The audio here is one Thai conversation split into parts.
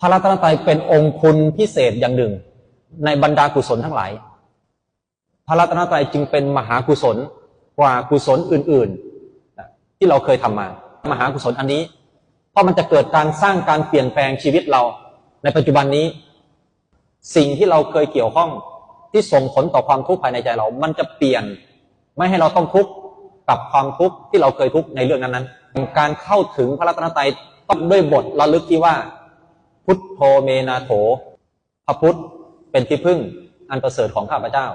พระรัตนตรัยเป็นองค์คุณพิเศษอย่างหนึ่ง ในบรรดากุศลทั้งหลาย พระรัตนตรัยจึงเป็นมหากุศลกว่ากุศลอื่นๆ ที่เราเคยทำมา มหากุศลอันนี้ เพราะมันจะเกิดการสร้างการเปลี่ยนแปลงชีวิตเรา ในปัจจุบันนี้ สิ่งที่เราเคยเกี่ยวข้องที่ส่งผลต่อความทุกข์ภายในใจเรา มันจะเปลี่ยนไม่ให้เราต้องทุกข์กับความทุกข์ที่เราเคยทุกข์ในเรื่องนั้นๆ การเข้าถึงพระรัตนตรัยต้องด้วยบทระลึกที่ว่า พุทโธเมนาโถพระพุทธเป็นที่พึ่งอันประเสริฐของข้าพเจ้า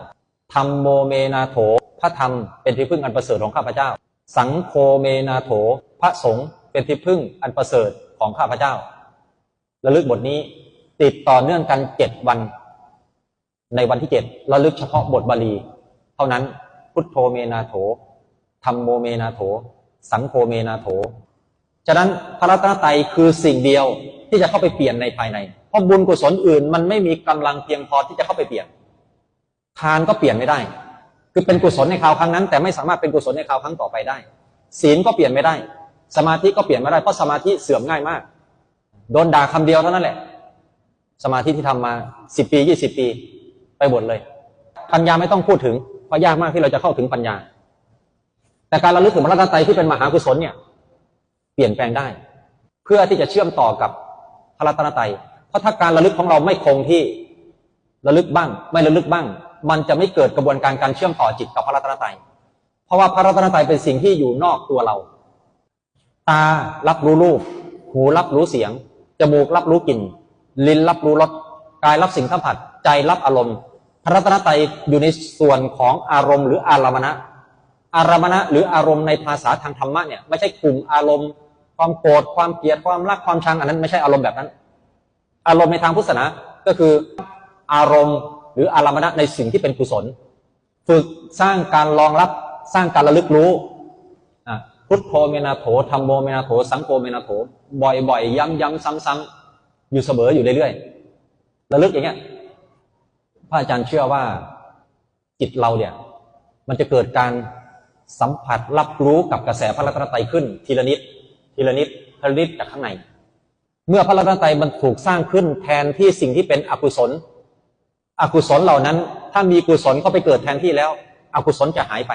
ธรรมโมเมนาโถพระธรรมเป็นที่พึ่งอันประเสริฐของข้าพเจ้า สังโฆเมนาโถพระสงฆ์เป็นที่พึ่งอันประเสริฐของข้าพเจ้า ระลึกบทนี้ติดต่อเนื่องกันเจ็ดวัน ในวันที่เจ็ดระลึกเฉพาะบทบาลี เท่านั้นพุทโธเมนาโถธรรมโมเมนาโถ สังโฆเมนาโถ ฉะนั้นพระรัตนตรัยคือสิ่งเดียว ที่จะเข้าไปเปลี่ยนในภายใน เพราะบุญกุศลอื่น มันไม่มีกำลังเพียงพอที่จะเข้าไปเปลี่ยน ทานก็เปลี่ยนไม่ได้ คือเป็นกุศลในคราวครั้งนั้น แต่ไม่สามารถเป็นกุศลในคราวครั้งต่อไปได้ ศีลก็เปลี่ยนไม่ได้ สมาธิก็เปลี่ยนไม่ได้เพราะสมาธิเสื่อมง่ายมาก โดนด่าคำเดียวเท่านั้นแหละ สมาธิที่ทำมาสิบปียี่สิบปี ไปหมดเลย ปัญญาไม่ต้องพูดถึงเพราะยากมากที่เราจะเข้าถึงปัญญา แต่การระลึกถึงพระรัตนตรัยที่เป็นมหากุศลเนี่ย เปลี่ยนแปลงได้ เพื่อที่จะเชื่อมต่อกับ ระรัตนตรัยเพราะถ้าการระลึกของเราไม่คงที่ระลึกบ้าง ไม่ระลึกบ้าง มันจะไม่เกิดกระบวนการการเชื่อมต่อจิตกับพระรัตนตรัยเพราะว่าพระรัตนตรัยเป็นสิ่งที่อยู่นอกตัวเรา ตารับรู้รูป หูรับรู้เสียง จมูกรับรู้กลิ่น ลิ้นรับรู้รสกายรับสิ่งสัมผัส ใจรับอารมณ์ พระรัตนตรัยอยู่ในส่วนของอารมณ์หรืออารมณะอารมณะหรืออารมณ์ในภาษาทางธรรมะเนี่ยไม่ใช่กลุ่มอารมณ์ ความโกรธความเกลียดความรักความชังอันนั้นไม่ใช่อารมณ์แบบนั้น อารมณ์ในทางพุทธศาสนาก็คืออารมณ์หรืออารมณะในสิ่งที่เป็นกุศล ฝึกสร้างการรองรับสร้างการระลึกรู้อะพุทโธเมนาโถธรรมโมเมนาโถ สังโฆเมนาโถ บ่อยๆ ย้ำๆซ้ำๆอยู่เสมออยู่เรื่อยๆระลึกอย่างเงี้ยพระอาจารย์เชื่อว่าจิตเราเนี่ย มันจะเกิดการสัมผัสรับรู้กับกระแสพระรัตนตรัยขึ้นทีละนิด ทีละนิดทีละนิดจากข้างใน เมื่อพระรัตนตรัยมันถูกสร้างขึ้นแทนที่สิ่งที่เป็นอกุศล อกุศลเหล่านั้น ถ้ามีกุศลเข้าไปเกิดแทนที่แล้ว อกุศลจะหายไป